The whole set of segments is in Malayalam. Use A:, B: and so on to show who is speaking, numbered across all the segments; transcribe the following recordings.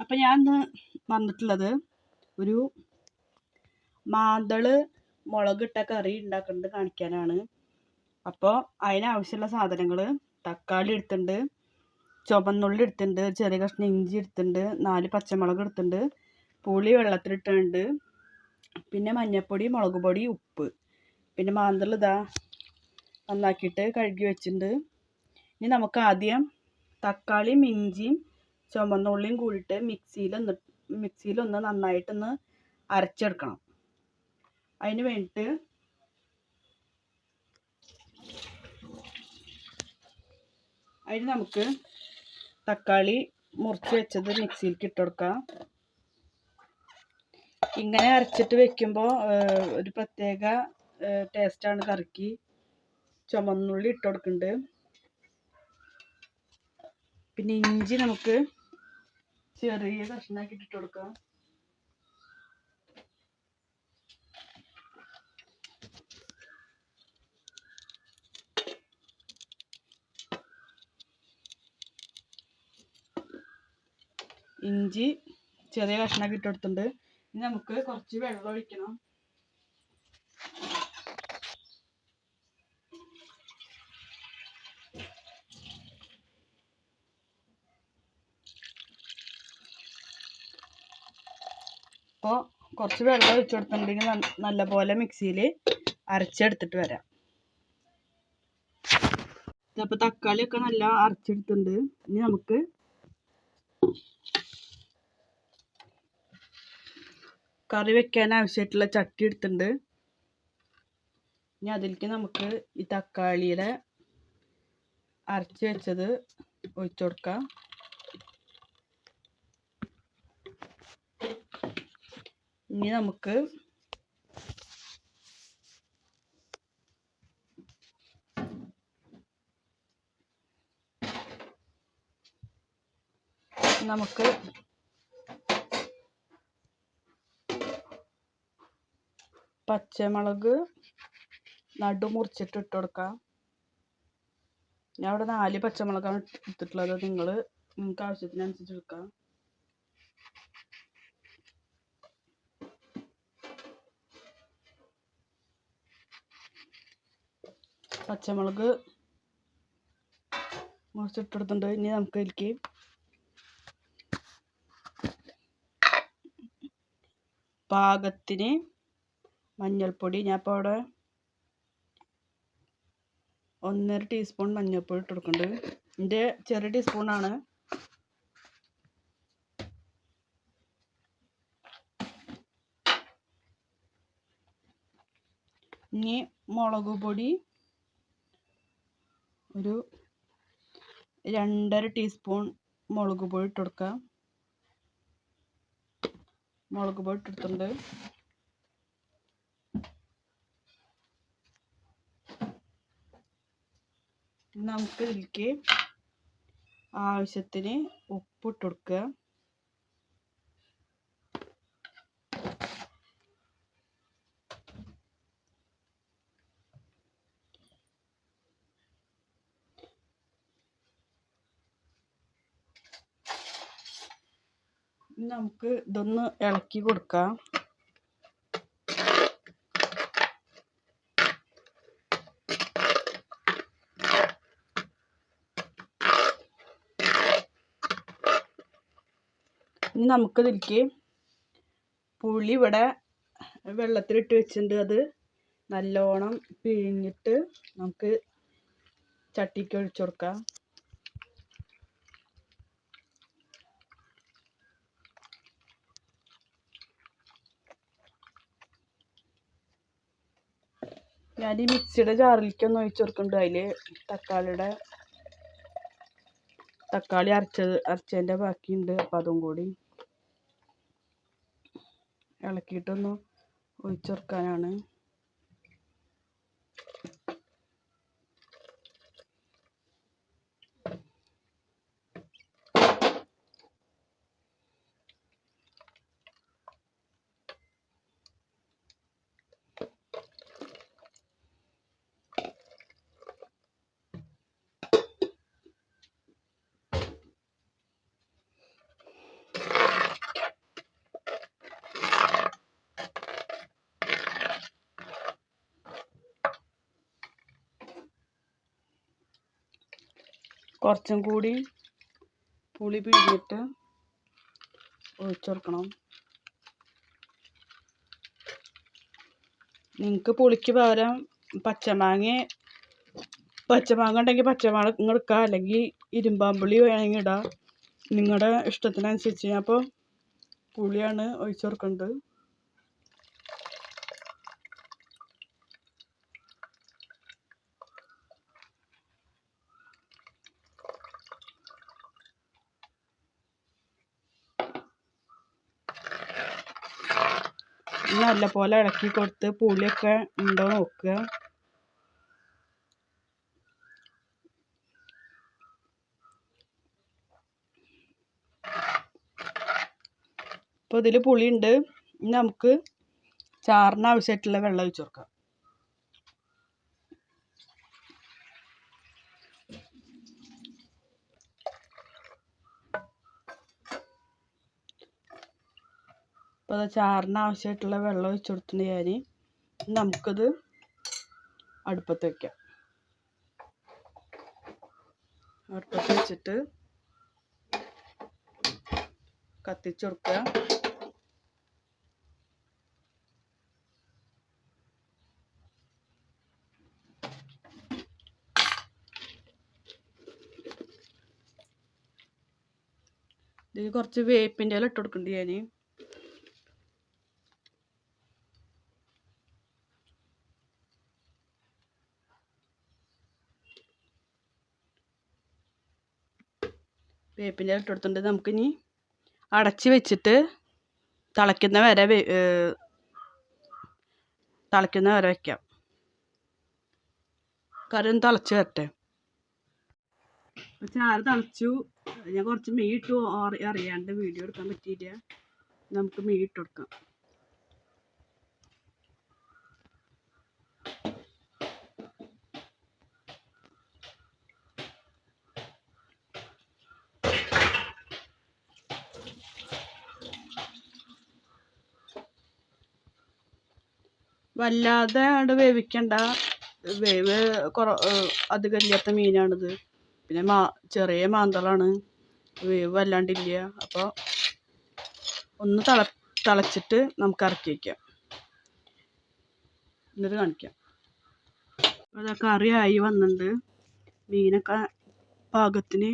A: അപ്പം ഞാൻ ഇന്ന് വന്നിട്ടുള്ളത് ഒരു മാന്തൾ മുളകിട്ട കറി ഉണ്ടാക്കുന്നത് കാണിക്കാനാണ്. അപ്പോൾ അതിനാവശ്യമുള്ള സാധനങ്ങൾ തക്കാളി എടുത്തിട്ടുണ്ട് ചുവന്നുള്ളി എടുത്തിട്ടുണ്ട് ചെറിയ കഷ്ണം ഇഞ്ചി എടുത്തിട്ടുണ്ട് നാല് പച്ചമുളക് എടുത്തിട്ടുണ്ട് പുളി വെള്ളത്തിലിട്ടുണ്ട് പിന്നെ മഞ്ഞൾപ്പൊടി മുളക് പൊടി ഉപ്പ്. പിന്നെ മാന്തൾ ഇതാ നന്നാക്കിയിട്ട് കഴുകി വെച്ചിട്ടുണ്ട്. ഇനി നമുക്ക് ആദ്യം തക്കാളിയും ഇഞ്ചിയും ചുവന്നുള്ളിയും കൂടിയിട്ട് മിക്സിയിൽ ഒന്ന് മിക്സിയിലൊന്ന് നന്നായിട്ടൊന്ന് അരച്ചെടുക്കണം. അതിന് വേണ്ടിയിട്ട് അതിന് നമുക്ക് തക്കാളി മുറിച്ച് വെച്ചത് മിക്സിയിലേക്ക് ഇട്ടുകൊടുക്കാം ഇങ്ങനെ അരച്ചിട്ട് വെക്കുമ്പോൾ ഒരു പ്രത്യേക ടേസ്റ്റാണ് കറിക്ക്. ചുമന്നുള്ളി ഇട്ട് പിന്നെ ഇഞ്ചി നമുക്ക് ചെറിയ കഷ്ണാക്കി ഇട്ട് ഇഞ്ചി ചെറിയ കഷ്ണാക്കി ഇട്ട് കൊടുത്തിട്ടുണ്ട്. ഇനി നമുക്ക് കുറച്ച് വെള്ളം ഒഴിക്കണം. അപ്പോൾ കുറച്ച് വെള്ളം ഒഴിച്ചു കൊടുത്തിട്ടുണ്ടെങ്കിൽ നല്ലപോലെ മിക്സിയിൽ അരച്ചെടുത്തിട്ട് വരാം. അപ്പോൾ തക്കാളിയൊക്കെ നല്ല അരച്ചെടുത്തിട്ടുണ്ട്. ഇനി നമുക്ക് കറി വെക്കാൻ ചട്ടി എടുത്തിട്ടുണ്ട്. ഇനി അതിലേക്ക് നമുക്ക് ഈ തക്കാളിയുടെ അരച്ച് വെച്ചത് ഒഴിച്ചു കൊടുക്കാം. ഇനി നമുക്ക് നമുക്ക് പച്ചമുളക് നടുമുറിച്ചിട്ട് ഇട്ട് കൊടുക്കാം. ഞാൻ ഇവിടെ നാല് പച്ചമുളകാണ് എടുത്തിട്ടുള്ളത് നിങ്ങൾ നിങ്ങൾക്ക് ആവശ്യത്തിനനുസരിച്ച് എടുക്കാം. പച്ചമുളക് മുറിച്ചിട്ടെടുത്തിട്ടുണ്ട് ഇനി നമുക്ക് അതിലേക്ക് പാകത്തിന് മഞ്ഞൾപ്പൊടി. ഞാൻ ഇപ്പോൾ അവിടെ ഒന്നര ടീസ്പൂൺ മഞ്ഞൾപ്പൊടി ഇട്ട് കൊടുക്കുന്നുണ്ട് എന്റെ ചെറിയ ടീസ്പൂണാണ് ഇനി മുളക് പൊടി ഒരു രണ്ടര ടീസ്പൂൺ മുളക് പൊടി ഇട്ട് കൊടുക്കുക മുളക് പൊടി ഇട്ടിട്ടുണ്ട് നമുക്ക് ഇതിലേക്ക് ആവശ്യത്തിന് ഉപ്പ് ഇട്ട് കൊടുക്കുക നമുക്ക് ഇതൊന്ന് ഇളക്കി കൊടുക്കാം. ഇനി നമുക്ക് ഇതിലേക്ക് പുളി ഇവിടെ വെള്ളത്തിലിട്ട് വെച്ചിട്ടുണ്ട്. അത് നല്ലോണം പിഴിഞ്ഞിട്ട് നമുക്ക് ചട്ടിക്ക് ഒഴിച്ചു കൊടുക്കാം. ഞാൻ ഈ മിക്സിയുടെ ജാറിലേക്ക് ഒന്ന് ഒഴിച്ചു കൊടുക്കുന്നുണ്ട് അതിൽ തക്കാളിയുടെ തക്കാളി അരച്ചത് അരച്ചതിന്റെ ബാക്കിയുണ്ട്. അപ്പം അതും കൂടി ഇളക്കിയിട്ടൊന്ന് ഒഴിച്ചു കൊടുക്കാനാണ് കുറച്ചും കൂടി പുളി പിഴിഞ്ഞിട്ട് ഒഴിച്ചു കൊടുക്കണം നിങ്ങൾക്ക് പുളിക്ക് പകരം പച്ചമാങ്ങ പച്ചമാങ്ങ ഉണ്ടെങ്കിൽ പച്ചമാങ്ങ എടുക്കുക അല്ലെങ്കിൽ ഇരുമ്പാമ്പുളി വേണമെങ്കിൽ ഇടാം. നിങ്ങളുടെ ഇഷ്ടത്തിനനുസരിച്ച്. അപ്പോൾ പുളിയാണ് ഒഴിച്ചു കൊടുക്കുന്നത് നല്ലപോലെ ഇളക്കി കൊടുത്ത് പുളിയൊക്കെ ഉണ്ടോ നോക്കുക. ഇതിൽ ഇതിൽ പുളിയുണ്ട്. ഇനി നമുക്ക് ചാറിന് ആവശ്യമായിട്ടുള്ള വെള്ളം ഒഴിച്ചു കൊടുക്കാം. അപ്പോൾ അത് ചാറിന് ആവശ്യമായിട്ടുള്ള വെള്ളം ഒഴിച്ച് കൊടുത്തിട്ട് ഞാൻ നമുക്കത് അടുപ്പത്ത് വയ്ക്കാം അടുപ്പത്ത് വെച്ചിട്ട് കത്തിച്ചു കൊടുക്കുക. ഇതിൽ കുറച്ച് വേപ്പിന്റെ ഇല ഇട്ട് കൊടുക്കുന്നുണ്ട് ഞാൻ വേപ്പിന്റെ ഇട്ട് നമുക്കിനി അടച്ച് വെച്ചിട്ട് തിളയ്ക്കുന്ന വരെ തിളയ്ക്കുന്ന വരെ വയ്ക്കാം കറി ഒന്ന് തിളച്ച് വരട്ടെ. ചാറ് തിളച്ചു. ഞാൻ കുറച്ച് മീൻ ഇട്ടു അറി- അറിയാണ്ട് വീഡിയോ എടുക്കാൻ പറ്റിയില്ല. നമുക്ക് മീൻ ഇട്ട് കൊടുക്കാം വല്ലാതെ അങ്ങോട്ട് വേവിക്കണ്ട. വേവ് കുറ അധികം ഇല്ലാത്ത മീനാണിത്. പിന്നെ മാ ചെറിയ മാന്തളാണ്. വേവ് വല്ലാണ്ടില്ല. അപ്പോൾ ഒന്ന് തള തിളച്ചിട്ട് നമുക്ക് ഇറക്കി വയ്ക്കാം എന്നിട്ട് കാണിക്കാം. അത് കറി ആയി വന്നിട്ടുണ്ട് മീനൊക്കെ പാകത്തിന്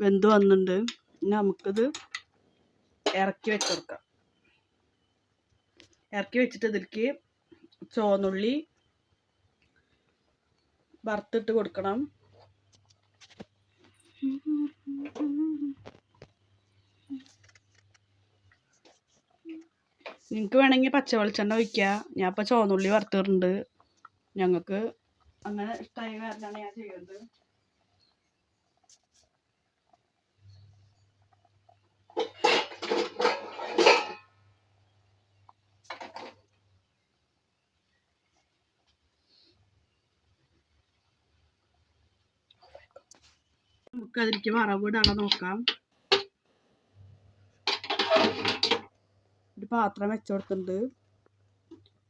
A: വെന്ത് വന്നിട്ടുണ്ട് ഇനി നമുക്കിത് ഇറക്കി വെച്ചെടുക്കാം. ഇറക്കി വെച്ചിട്ട് ഇതിലേക്ക് ചുവന്നുള്ളി വറുത്തിട്ട് കൊടുക്കണം. നിങ്ങൾക്ക് വേണമെങ്കിൽ പച്ച വെളിച്ചെണ്ണ ഒഴിക്കുക ഞാൻ ഇപ്പോൾ ചുവന്നുള്ളി വറുത്തിട്ടുണ്ട്. ഞങ്ങൾക്ക് അങ്ങനെ ഇഷ്ടമായ കാരണമാണ് ഞാൻ ചെയ്യുന്നത് നമുക്ക് അതിലേക്ക് വറവ് നോക്കാം. ഒരു പാത്രം വെച്ചുകൊടുത്തിട്ടുണ്ട്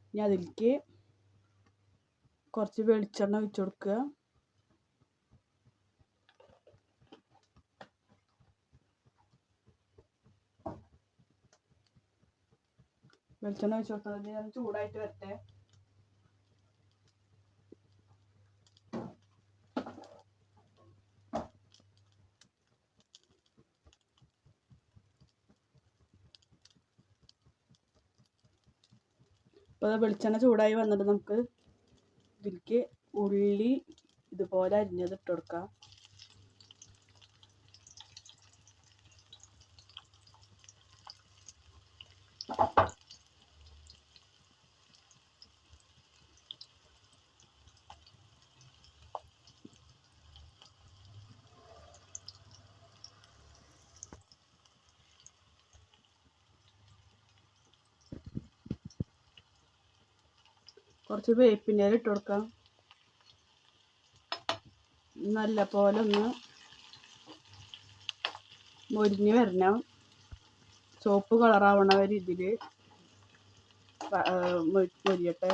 A: ഇനി അതിലേക്ക് കുറച്ച് വെളിച്ചെണ്ണ ഒഴിച്ച് കൊടുക്കുക. വെളിച്ചെണ്ണ ഒഴിച്ച് കൊടുത്തത് ചൂടായിട്ട് വരട്ടെ. അപ്പോൾ വെളിച്ചെണ്ണ ചൂടായി വന്നിട്ട് നമുക്ക് ഇതിലേക്ക് ഉള്ളി ഇതുപോലെ അരിഞ്ഞത് ഇട്ട് കൊടുക്കാം. കുറച്ച് വേപ്പിന്റെ ഇട്ട് കൊടുക്കാം. നല്ല പോലെ ഒന്ന് മൊരിഞ്ഞ് വരണം. ചുവപ്പ് കളറാവണ വരെ ഇതിൽ മൊരിയട്ടെ.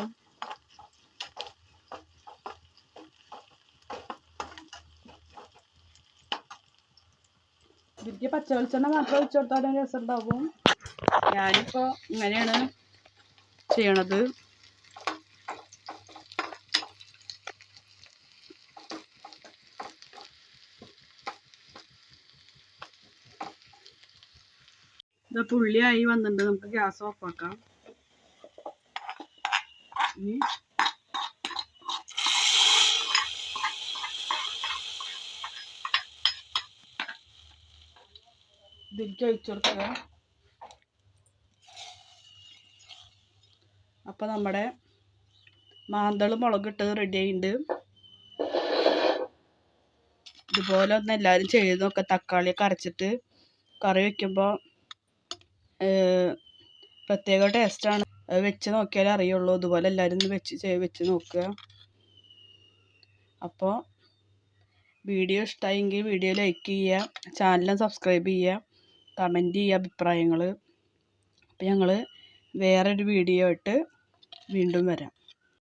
A: ഇതിലേക്ക് പച്ച വെളിച്ചെണ്ണ മാത്രം ഒഴിച്ചു കൊടുത്താലും രസം ഉണ്ടാവും. ഞാനിപ്പോൾ ഇങ്ങനെയാണ് ചെയ്യണത്. ഇത് പുള്ളിയായി വന്നിട്ടുണ്ട്. നമുക്ക് ഗ്യാസ് ഓഫ് ആക്കാം. ഇതിലേക്ക് ഒഴിച്ചു കൊടുക്കുക അപ്പോൾ നമ്മുടെ മാന്തൾ റെഡി ആയിട്ടുണ്ട് ഇതുപോലെ ഒന്ന് എല്ലാവരും ചെയ്ത് നോക്കുക തക്കാളിയൊക്കെ അരച്ചിട്ട് കറി വെക്കുമ്പോൾ പ്രത്യേക ടേസ്റ്റാണ് അത് വെച്ച് നോക്കിയാലേ അറിയുള്ളൂ. ഇതുപോലെ എല്ലാവരും വെച്ച് വെച്ച് നോക്കുക. അപ്പോൾ വീഡിയോ ഇഷ്ടമായെങ്കിൽ വീഡിയോ ലൈക്ക് ചെയ്യുക. ചാനൽ സബ്സ്ക്രൈബ് ചെയ്യുക. കമന്റ് ചെയ്യുക അഭിപ്രായങ്ങൾ അപ്പോൾ ഞങ്ങൾ വേറൊരു വീഡിയോ ആയിട്ട് വീണ്ടും വരാം.